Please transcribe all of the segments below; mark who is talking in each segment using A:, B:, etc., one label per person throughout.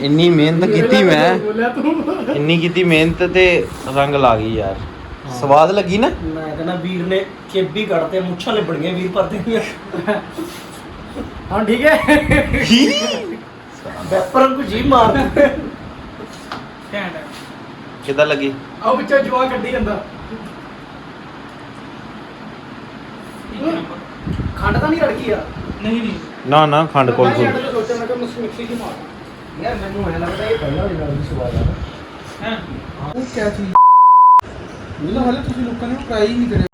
A: ਇੰਨੀ ਮਿਹਨਤ ਕੀਤੀ ਮੈਂ। ਇੰਨੀ ਕੀਤੀ ਮਿਹਨਤ ਤੇ ਰੰਗ ਲਾ ਗਈ ਯਾਰ। ਸਵਾਦ ਲੱਗੀ ਨਾ?
B: ਮੈਂ ਕਹਿੰਦਾ ਵੀਰ ਨੇ ਚੇਬੀ ਕੱਢਤੇ ਮੁੱਛਾਂ ਲਿਬੜ ਗਈਆਂ ਵੀਰ ਪਰਦੇ ਦੀਆਂ
C: ਹਾਂ ਠੀਕ ਹੈ।
B: ਵੈਪਰਾਂ ਨੂੰ ਜੀ ਮਾਰ
A: ਕਿੱਦਾਂ ਲੱਗੀ?
C: ਆਓ ਵਿੱਚੋਂ ਜਵਾ ਕੱਢੀ ਜਾਂਦਾ। ਖੰਡ ਤਾਂ ਨਹੀਂ ਰੜਕੀ ਆ?
D: ਨਹੀਂ ਨਹੀਂ।
A: ਨਾ ਨਾ ਖੰਡ ਕੋਲ ਕੋਲ
C: ਤਾਂ ਸੋਚਿਆ ਮੈਂ ਕਿ ਮਿਕਸੀ ਕੀ ਮਾਰ
B: ਯਾਰ ਮੈਨੂੰ ਐ ਲੱਗਦਾ ਇਹ ਪਹਿਲਾਂ ਵੀ ਨਾਲ ਦੀ ਸਵਾਦ ਆ।
D: ਹੈ?
E: ਉਹ ਕਿਆ ਚੀਜ਼? ਮੈਨੂੰ ਹਾਲੇ ਤੁਸੀਂ ਲੋਕਾਂ ਨੇ ਟਰਾਈ ਹੀ ਨਹੀਂ ਕਰਿਆ।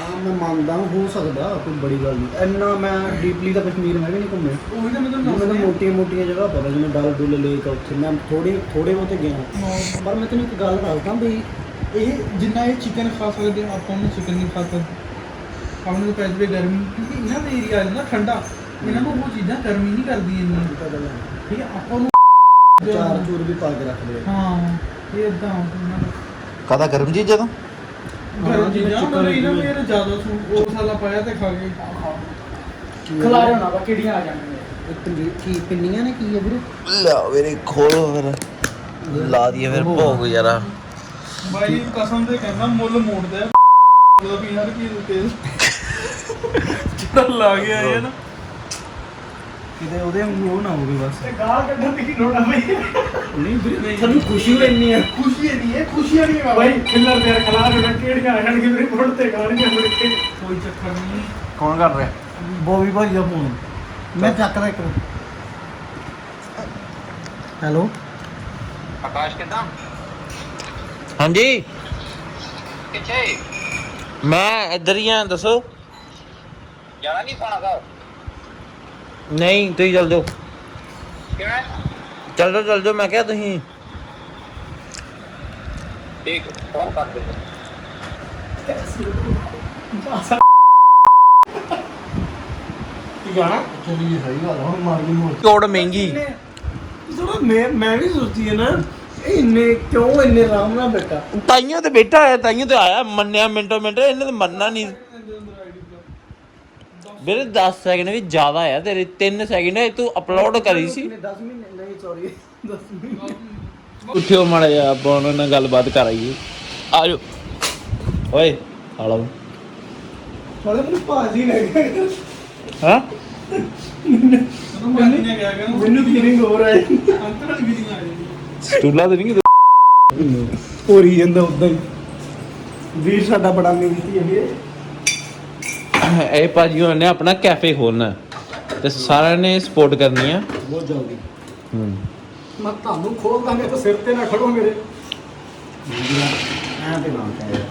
B: ਹਾਂ ਮੈਂ ਮੰਨਦਾ ਹੋ ਸਕਦਾ ਕੋਈ ਬੜੀ ਗੱਲ ਨਹੀਂ। ਇੰਨਾ ਮੈਂ ਡੀਪਲੀ ਤਾਂ ਕਸ਼ਮੀਰ ਮੈਂ ਵੀ ਨਹੀਂ ਘੁੰਮਿਆ।
E: ਉਹੀ ਤਾਂ ਮੈਂ ਤੁਹਾਨੂੰ
B: ਮੈਨੂੰ
E: ਦੱਸ
B: ਮੋਟੀਆਂ ਮੋਟੀਆਂ ਜਗ੍ਹਾ ਪਤਾ ਜਿਵੇਂ ਡਲ ਡੁੱਲ ਲੇਕ ਆ ਉੱਥੇ। ਮੈਂ ਥੋੜੀ ਥੋੜੇ ਬਹੁਤੇ ਗਿਆ ਪਰ ਮੈਂ ਤੈਨੂੰ ਇੱਕ ਗੱਲ ਦੱਸਦਾ ਵੀ
E: ਇਹ ਜਿੰਨਾ ਇਹ ਚਿਕਨ ਖਾ ਸਕਦੇ ਆ, ਆਪਾਂ ਨੂੰ ਚਿਕਨ ਨਹੀਂ ਖਾ ਸਕਦੇ। ਆਪਾਂ ਨੂੰ ਪੈ ਜਵੇ ਗਰਮੀ ਕਿਉਂਕਿ ਇਹਨਾਂ ਦਾ ਏਰੀਆ ਹੈ ਨਾ ਠੰਡਾ। ਇਹਨਾਂ ਨੂੰ ਉਹ ਚੀਜ਼ਾਂ ਗਰਮੀ ਨਹੀਂ ਕਰਦੀਆਂ ਇੰਨੀਆਂ।
B: ਪਤਾ ਗੱਲ ਹੈ।
E: ਠੀਕ ਹੈ ਆਪਾਂ ਨੂੰ
B: ਚਾਰ ਚੂਰ ਵੀ ਪਾ ਕੇ ਰੱਖਦੇ ਆ
E: ਹਾਂ ਇਹ ਇਦਾਂ ਹੁੰਦਾ
A: ਕਾਦਾ ਗਰਮ ਚੀਜ਼ ਜਦੋਂ
E: ਗਰਮ
B: ਜਿਵੇਂ
E: ਚੀਜ਼ਾਂ
B: chicken
E: ਮਤਲਬ ਇਹਨਾਂ
B: ਜਿਵੇਂ-
E: ਮੇਰੇ ਜ਼ਿਆਦਾ ਸੂ ਉਹ ਮਸਾਲਾ ਪਾਇਆ ਤੇ ਖਾ ਗਏ।
C: ਖਲਾਰੇ ਹੋਣਾ ਵਾ ਕਿਹੜੀਆਂ ਆ ਜਾਣਗੀਆਂ।
B: ਇਹ ਪਨੀਰ ਕੀ ਪਿੰਨੀਆਂ ਨੇ ਕੀ ਹੈ ਵੀਰੇ?
A: ਲਾ ਮੇਰੇ ਖੋਲੋ ਫਿਰ। ਲਾ ਦਈਏ ਫਿਰ ਭੋਗ ਯਾਰਾ।
E: ਬਾਈ ਕਸਮ ਤੇ ਕਹਿੰਦਾ ਮੁੱਲ ਮੋੜਦਾ। ਹੈ ਮਤਲਬ ਵੀ ਹਰ ਚੀਜ਼ ਤੇਲ ਲਾ ਗਿਆ ਇਹ ਨਾ।
B: ਕਿਤੇ ਉਹਦੇ ਵਾਂਗੂ ਉਹ ਨਾ ਹੋਵੇ ਬਸ।
C: ਤੇ ਗਾਲ ਕੱਢਣ ਦੀ ਕੀ ਲੋੜ ਆ ਬਈ?
B: ਨਹੀਂ ਵੀਰੇ ਤੁਹਾਨੂੰ ਖੁਸ਼ੀ ਹੋ ਇੰਨੀ ਹੈ
C: ਖੁਸ਼ੀ ਨਹੀਂ ਹੈ ਨਹੀਂ ਹੈ ਬਈ। ਖਿੱਲਰ ਦੇ ਖਲਾਰ ਹੋਣਾ ਕਿਹੜੀਆਂ ਆ ਜਾਣਗੀਆਂ ਮੇਰੇ ਫੋਨ ਤੇ ਗਾਣੀਆਂ ਮੁੜ ਕੇ।
E: ਕੋਈ ਚੱਕਰ ਨਹੀਂ।
A: ਕੌਣ ਕਰ ਰਿਹਾ?
B: ਬੋਬੀ ਭਾਈ ਦਾ ਫੋਨ ਮੈਂ ਚੱਕਦਾ ਇੱਕ ਹੈਲੋ?
A: ਹਾਂਜੀ।
F: ਕਿੱਥੇ?
A: ਮੈਂ ਇੱਧਰ ਹੀ ਆ ਦੱਸੋ।
F: ਜਾਣਾ ਨਹੀਂ ਪਾਣਾ ਸਾਹਿਬ
A: ਨਹੀਂ ਤੁਸੀਂ ਚੱਲ ਜਾਓ।
F: ਕਿਵੇਂ
A: ਚੱਲ ਜਾਓ ਚੱਲ ਜਾਓ ਮੈਂ ਕਿਹਾ ਤੁਸੀਂ।
F: ਠੀਕ ਫੋਨ ਕਰ ਦੇ
C: ਕੀ ਗਾਣਾ?
B: ਚਲੀ ਸਹੀ ਗੱਲ ਹੁਣ ਮਾਰ ਗਈ ਮੋੜ।
A: ਮਹਿੰਗੀ।
B: ਮੈਂ ਮੈਂ ਵੀ ਸੋਚੀ ਹੈ ਨਾ ਇਹ ਇੰਨੇ ਕਿਉਂ ਇੰਨੇ ਆਰਾਮ ਨਾਲ ਬੈਠਾ?
A: ਤਾਈਓ ਤੇ ਬੈਠਾ ਹੈ ਤਾਈਓ ਤੇ ਆਇਆ ਮੰਨਿਆ ਮਿੰਟੋ ਮਿੰਟ ਇਹਨੇ ਤੇ ਮੰਨਣਾ ਨਹੀਂ। ਵੀਰੇ 10 ਸੈਕਿੰਡ ਵੀ ਜ਼ਿਆਦਾ ਆ ਤੇਰੇ 3 ਸੈਕਿੰਡ ਹੈ ਤੂੰ ਅਪਲੋਡ ਕਰੀ ਸੀ।
B: 10 ਮਹੀਨੇ ਨਹੀਂ ਸੌਰੀ 10 ਮਹੀਨੇ।
A: ਉੱਠਿਓ ਮਾੜਾ ਜਿਹਾ ਆਪਾਂ ਉਹਨਾਂ ਨਾਲ ਗੱਲਬਾਤ ਕਰਾਈਏ ਆ ਜਾਓ ਓਏ ਆ ਲਓ
B: ਸਾਲੇ ਮੈਨੂੰ ਭਾਜੀ ਲੈ ਗਏ
A: ਹਾਂ?
E: ਨਹੀਂ ਗਿਆ ਕਿ
B: ਮੈਨੂੰ ਫੀਲਿੰਗ ਹੋ ਰਹੀ
E: ਅੰਤਰ ਵਾਲੀ ਫੀਲਿੰਗ ਆ ਰਹੀ
A: ਸਟੂਲਾ ਤੇ ਨਹੀਂ
B: ਹੋਰੀ ਜਾਂਦਾ ਉਦਾਂ ਹੀ। ਵੀਰ ਸਾਡਾ ਬੜਾ ਮਿਹਨਤੀ ਹੈ ਵੀਰੇ।
A: ਇਹ ਭਾਜੀ ਹੋਣਾ ਨੇ ਆਪਣਾ ਕੈਫੇ ਖੋਲਣਾ ਤੇ ਸਾਰਿਆਂ ਨੇ ਸਪੋਰਟ ਕਰਨੀ ਆ।
B: ਬਹੁਤ ਜਲਦੀ।
A: ਹੂੰ।
C: ਮੈਂ ਤੁਹਾਨੂੰ ਖੋਲ ਦਾਂਗੇ ਤਾਂ ਸਿਰ ਤੇ ਨਾ ਖੜੋ ਮੇਰੇ।
B: ਐਂ ਤੇ ਨਾਮ ਚਾਹੀਦਾ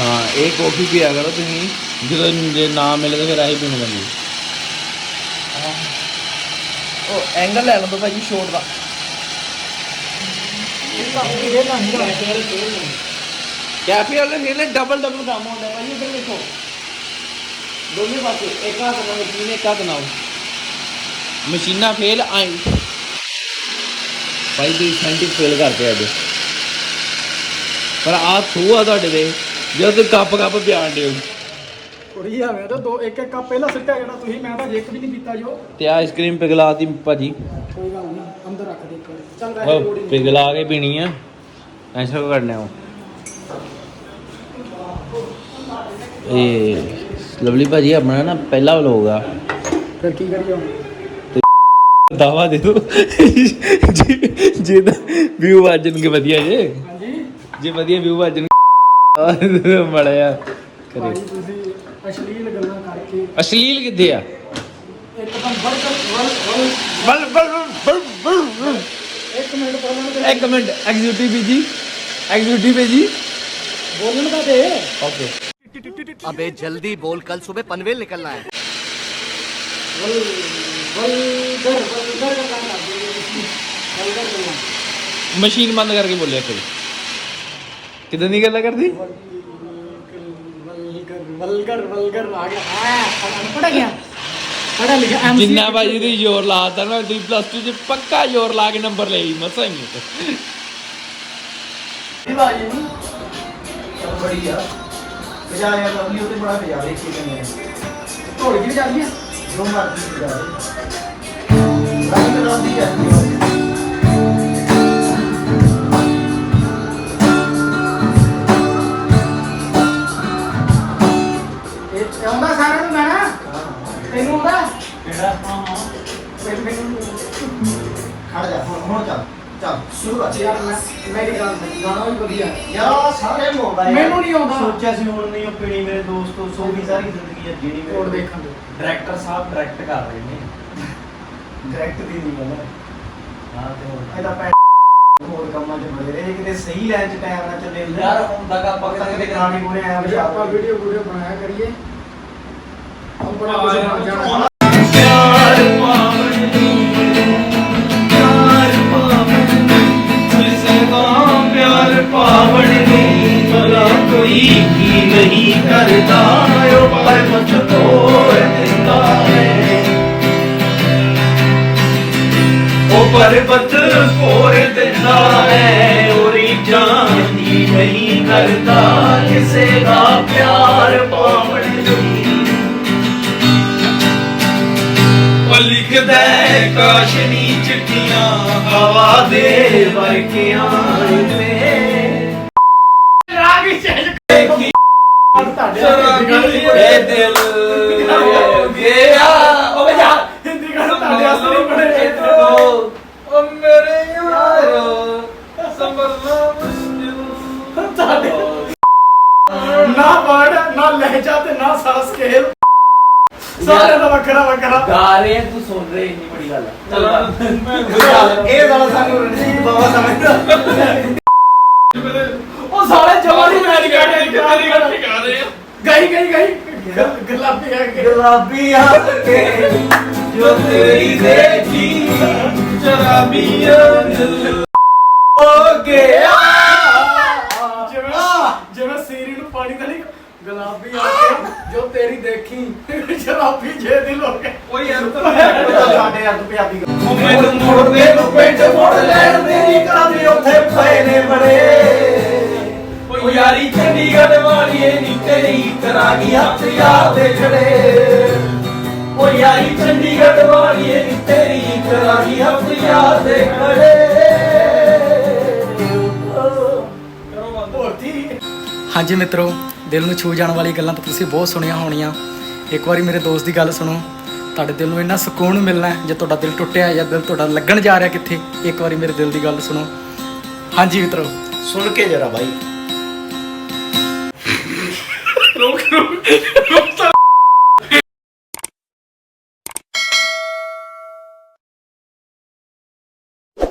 A: ਹਾਂ ਇਹ ਕਾਫੀ ਪੀਆ ਕਰੋ ਤੁਸੀਂ। ਜਦੋਂ ਜੇ ਨਾ ਮਿਲੇ ਤਾਂ ਫਿਰ ਆਹੀ ਪੀਣ ਬੰਦੀ ਉਹ ਐਂਗਲ ਲੈ ਲਓ ਭਾਜੀ ਸ਼ੋਟ ਦਾ। ਕੈਫੇ ਵਾਲੇ ਨੇ ਡਬਲ ਡਬਲ ਕੰਮ ਹੁੰਦਾ ਹੈ ਭਾਜੀ ਇੱਧਰ ਦੇਖੋ। ਦੋਨੇ ਪਾਸੇ ਇੱਕ ਹੱਥ ਨਾਲ ਮਸ਼ੀਨ, ਇੱਕ ਹੱਥ ਨਾਲ। ਮਸ਼ੀਨਾਂ ਫੇਲ ਆਈ। ਭਾਈ, ਤੁਸੀਂ ਸੈਂਟਿਕ ਫੇਲ ਕਰਦੇ ਅੱਜ। ਪਰ ਆ ਥੂ ਆ ਤੁਹਾਡੇ ਦੇ ਜਦ ਤੁਸੀਂ ਕੱਪ ਕੱਪ ਬਿਆਨ ਦਿਓ।
C: ਕੁੜੀ ਆ ਮੈਂ ਤਾਂ ਦੋ ਇੱਕ ਇੱਕ ਕੱਪ ਪਹਿਲਾਂ ਸਿੱਟਿਆ ਜਿਹੜਾ ਤੁਸੀਂ ਮੈਂ ਤਾਂ ਜੇ ਇੱਕ ਵੀ ਨਹੀਂ ਪੀਤਾ ਜੋ
A: ਤੇ ਆਈਸਕ੍ਰੀਮ ਪਿਘਲਾਤੀ ਭਾਜੀ।
C: ਕੋਈ ਗੱਲ ਨਹੀਂ ਅੰਦਰ ਰੱਖ ਦੇ ਇੱਕ ਵਾਰੀ। ਚੱਲ ਵੈਸੇ
A: ਉਹ
C: ਲੋੜ ਹੀ ਨਹੀਂ।
A: ਪਿਘਲਾ ਕੇ ਪੀਣੀ ਆ। ਐਸਾ ਕਿਉਂ ਕਰਨਾ ਉਹ। ਇਹ ਲਵਲੀ ਭਾਜੀ ਆਪਣਾ ਨਾ ਪਹਿਲਾ ਵਲੋਗ ਆ।
C: ਫਿਰ ਕੀ ਕਰੀਏ ਹੁਣ?
A: ਦਾਵਾ ਦੇ ਦੋ। ਜੇ ਜੇ ਵਿਊ ਵਾਜਣਗੇ ਵਧੀਆ ਜੇ।
C: ਹਾਂਜੀ।
A: ਜੇ ਵਧੀਆ ਵਿਊ ਵਾਜਣ ਮੜਿਆ। ਕਰੇ।
C: ਭਾਈ ਤੁਸੀਂ ਅਸ਼ਲੀਲ ਗੱਲਾਂ ਕਰਕੇ
A: ਅਸ਼ਲੀਲ ਕਿੱਥੇ ਆ
C: ਇੱਕਦਮ ਬੜਕਣ
A: ਬਲ ਬਲ ਬਲ ਬਲ
C: ਇੱਕ ਮਿੰਟ ਬੋਲਣ ਦੇ
A: ਇੱਕ ਮਿੰਟ ਐਗਜ਼ੀਕਿਊਟਿਵ ਜੀ ਐਗਜ਼ੀਕਿਊਟਿਵ ਜੀ
C: ਬੋਲਣ ਦਾ ਦੇ
A: ਓਕੇ
G: ਅਬੇ ਜਲਦੀ ਬੋਲ ਕੱਲ ਸਵੇਰ ਪਨਵੇਲ ਨਿਕਲਣਾ ਹੈ
C: ਵਲ ਵਲ ਦਰ ਵਲ ਦਰ ਗੱਲਾਂ ਕਰਦੇ ਵਲ ਦਰ ਗੱਲਾਂ
A: ਮਸ਼ੀਨ ਬੰਦ ਕਰਕੇ ਬੋਲਿਆ ਕੋਈ ਕਿਦਾਂ ਦੀ ਗੱਲਾਂ ਕਰਦੀ
C: ਵਲਗਰ ਵਲਗਰ ਆ ਗਿਆ। ਆ ਪੜ ਗਿਆ। ਪੜਾ ਲਿਖਿਆ ਐਮਸੀ
A: ਜਿੰਨਾ ਭਾਜੀ ਦੀ ਜ਼ੋਰ ਲਾਤਾ ਨਾ ਤੁਸੀਂ ਪਲੱਸ 2 ਚ ਪੱਕਾ ਜ਼ੋਰ ਲਾ ਕੇ ਨੰਬਰ ਲਈ ਮਸਾਂ ਹੀ
B: ਬੜੀ ਆ ਬਜਾ ਲਿਆ ਤਾਂ ਉਹ ਤੇ ਬੜਾ ਬਜਾ ਦੇ ਚਿਕਨ ਨੇ
C: ਢੋਲ ਕੀ ਜਾਂਦੀ ਹੈ
B: ਜੋ ਮਰਜ਼ੀ ਬਜਾ ਦੇ ਰੰਗ ਰੰਗੀ ਹੈ
C: ਮੈਨੂੰ
B: ਖੜ ਜਾ ਹੁਣ ਹੁਣ ਚੱਲ ਚੱਲ ਸ਼ੁਰੂ ਕਰ
C: ਯਾਰ ਮੈਂ ਮੇਰੀ ਗੱਲ ਸੁਣ, ਗਾਣਾ ਵੀ ਵਧੀਆ ਹੈ।
B: ਯਾਰ ਸਾਰੇ ਮੋੜਾ
C: ਮੈਨੂੰ ਨਹੀਂ ਆਉਂਦਾ।
B: ਸੋਚਿਆ ਸੀ ਹੁਣ ਨਹੀਂ ਉਹ ਪੀਣੀ ਮੇਰੇ ਦੋਸਤੋ ਸੋ ਵੀ ਸਾਰੀ ਜ਼ਿੰਦਗੀ ਹੈ ਜਿਹੜੀ
C: ਹੋਰ ਦੇਖਣ ਦੇ
B: ਡਾਇਰੈਕਟਰ ਸਾਹਿਬ ਡਾਇਰੈਕਟ ਕਰ ਰਹੇ ਨੇ ਡਾਇਰੈਕਟ ਦੀ ਨਹੀਂ ਗੱਲ ਹਾਂ ਤੇ ਹੁਣ ਇਹਦਾ ਪੈ ਹੋਰ ਕੰਮਾਂ 'ਚ ਬੜੇ ਰਹੇ ਕਿਤੇ ਸਹੀ ਲਾਈਨ 'ਚ ਟਾਈਮ ਨਾਲ ਚੱਲੇ
A: ਯਾਰ ਹੁਣ ਤੱਕ ਆਪਾਂ ਕਿਤੇ
B: ਕਿਤੇ ਗਾਣੇ ਗੁਣੇ ਆਇਆ
C: ਜੇ ਆਪਾਂ ਵੀਡੀਓ ਵੀਡੀਓ ਬਣਾਇਆ ਕਰੀਏ ਆਪਣਾ ਕੁਝ ਬਣ ਜਾਣਾ
B: ਨਹੀਂ ਕਰਦਾ ਓ ਪਰ ਉਹ ਪਰਬਤ ਕੋਰ ਦਿੰਦਾ ਹੈ ਉਰੀ ਜਾਣੀ ਨਹੀਂ ਕਰਦਾ ਕਿਸੇ ਦਾ ਪਿਆਰ ਪਾਵਣ ਨੂੰ ਉਹ ਲਿਖਦਾ ਹੈ ਕਾਸ਼ਨੀ ਚਿੱਠੀਆਂ ਹਵਾ ਦੇ ਵਰਕਿਆਂ ਨੇ ਰਾਗੀ ਚੇਜ ਇਹ ਦਿਲ ਗਿਆ ਉਹ ਬਜਾ ਹਿੰਦੀ ਗਾਣਾ ਤੁਹਾਡੇ ਵਾਸਤੇ ਨਹੀਂ ਬਣੇ
E: ਓ ਮੇਰੇ ਯਾਰੋ ਸੰਭਲਣਾ ਮੁਸ਼ਕਿਲ
B: ਤੁਹਾਡੇ ਨਾ ਵਰਡ ਨਾ ਲਹਿਜਾ ਤੇ ਨਾ ਸਾਰਾ ਸਕੇਲ ਸਾਰਿਆਂ ਦਾ ਵੱਖਰਾ ਵੱਖਰਾ
A: ਗਾ ਰਹੇ ਤੂੰ ਸੁਣ ਰਹੇ ਇੰਨੀ ਬੜੀ ਗੱਲ ਆ
B: ਇਹ ਗਾਣਾ ਸਾਨੂੰ ਰਣਜੀਤ ਬਾਬਾ ਸਮਝਦਾ ਉਹ ਸਾਰੇ ਜਵਾਨੀ ਮੈਚ ਕਰਦੇ ਗਈ ਗਈ ਗਈ। ਗੁਲਾਬੀ ਆ ਕੇ। ਗੁਲਾਬੀ ਆ ਕੇ। ਜੋ ਤੇਰੀ ਦੇਖੀ
E: ਸ਼ਰਾਬੀਆਂ ਦਿਲ
B: ਕਰਾਂਗੀ ਹੱਥ ਯਾਰ ਦੇ ਖੜੇ ਉਹ ਯਾਰੀ ਚੰਡੀਗੜ੍ਹ ਵਾਲੀਏ ਨੀ ਤੇਰੀ ਕਰਾਂਗੀ ਹੱਥ ਯਾਰ ਦੇ ਖੜੇ।
C: ਹਾਂਜੀ ਮਿੱਤਰੋ ਦਿਲ ਨੂੰ ਛੂ ਜਾਣ ਵਾਲੀ ਗੱਲਾਂ ਤਾਂ ਤੁਸੀਂ ਬਹੁਤ ਸੁਣੀਆਂ ਹੋਣੀਆਂ। ਇੱਕ ਵਾਰੀ ਮੇਰੇ ਦੋਸਤ ਦੀ ਗੱਲ ਸੁਣੋ। ਤੁਹਾਡੇ ਦਿਲ ਨੂੰ ਇੰਨਾ ਸਕੂਨ ਮਿਲਣਾ ਜੇ ਤੁਹਾਡਾ ਦਿਲ ਟੁੱਟਿਆ ਜਾਂ ਦਿਲ ਤੁਹਾਡਾ ਲੱਗਣ ਜਾ ਰਿਹਾ ਕਿੱਥੇ ਇੱਕ ਵਾਰੀ ਮੇਰੇ ਦਿਲ ਦੀ ਗੱਲ ਸੁਣੋ। ਹਾਂਜੀ ਮਿੱਤਰੋ।
B: ਸੁਣ ਕੇ ਜਰਾ ਬਾਈ।
E: Oh,